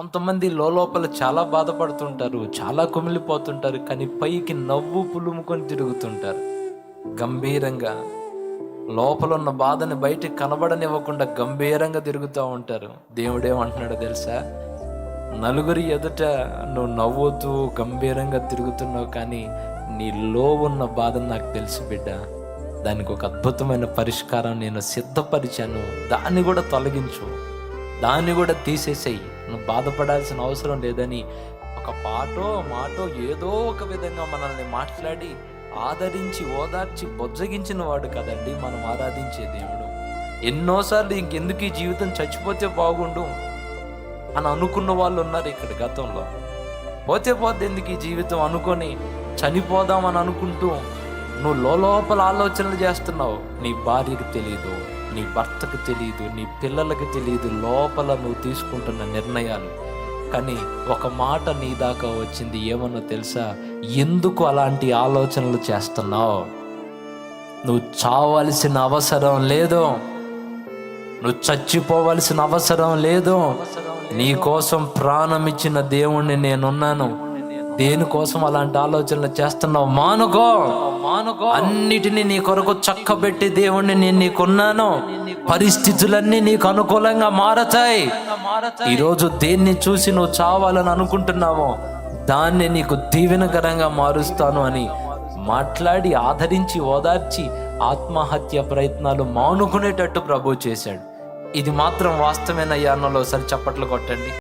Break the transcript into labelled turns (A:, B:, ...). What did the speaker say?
A: కొంతమంది లోపల చాలా బాధపడుతుంటారు చాలా కుమిలిపోతుంటారు కానీ పైకి నవ్వు పులుముకొని తిరుగుతుంటారు. గంభీరంగా లోపల ఉన్న బాధని బయటికి కనబడనివ్వకుండా గంభీరంగా తిరుగుతూ ఉంటారు. దేవుడేమంటున్నాడో తెలుసా? నలుగురి ఎదుట నువ్వు నవ్వుతూ గంభీరంగా తిరుగుతున్నావు కానీ నీలో ఉన్న బాధను నాకు తెలుసు బిడ్డ. దానికి ఒక అద్భుతమైన పరిష్కారం నేను సిద్ధపరిచాను. దాన్ని కూడా తొలగించు. దాన్ని కూడా తీసేసేయి. నువ్వు బాధపడాల్సిన అవసరం లేదని ఒక పాటో మాటో ఏదో ఒక విధంగా మనల్ని మాట్లాడి ఆదరించి ఓదార్చి బొజ్జగించిన వాడు కదండి మనం ఆరాధించే దేవుడు. ఎన్నోసార్లు ఇంకెందుకు ఈ జీవితం చచ్చిపోతే బాగుండు అని అనుకున్న వాళ్ళు ఉన్నారు ఇక్కడ గతంలో. పోతే పోతే ఎందుకు ఈ జీవితం అనుకొని చనిపోదామని అనుకుంటూ నువ్వు లోపల ఆలోచనలు చేస్తున్నావు నీ భార్యకు తెలియదు నీ భర్తకు తెలియదు నీ పిల్లలకు తెలియదు లోపల నువ్వు తీసుకుంటున్న నిర్ణయాలు. కానీ ఒక మాట నీ దాకా వచ్చింది ఏమన్నా తెలుసా? ఎందుకు అలాంటి ఆలోచనలు చేస్తున్నావు? నువ్వు చావాల్సిన అవసరం లేదు. నువ్వు చచ్చిపోవలసిన అవసరం లేదు. నీ కోసం ప్రాణం ఇచ్చిన దేవుణ్ణి నేనున్నాను. దేనికోసం అలాంటి ఆలోచనలు చేస్తున్నావు? మానుకో. మానుకో. అన్నిటినీ నీ కొరకు చక్కబెట్టి దేవుణ్ణి నేను నీకున్నాను. పరిస్థితులన్నీ నీకు అనుకూలంగా మారతాయి. ఈరోజు దేన్ని చూసి నువ్వు చావాలని అనుకుంటున్నావో దాన్ని నీకు దీవెనకరంగా మారుస్తాను అని మాట్లాడి ఆదరించి ఓదార్చి ఆత్మహత్య ప్రయత్నాలు మానుకునేటట్టు ప్రభు చేశాడు. ఇది మాత్రం వాస్తవేనయ్యా అన్నలో ఒకసారి చప్పట్లు కొట్టండి.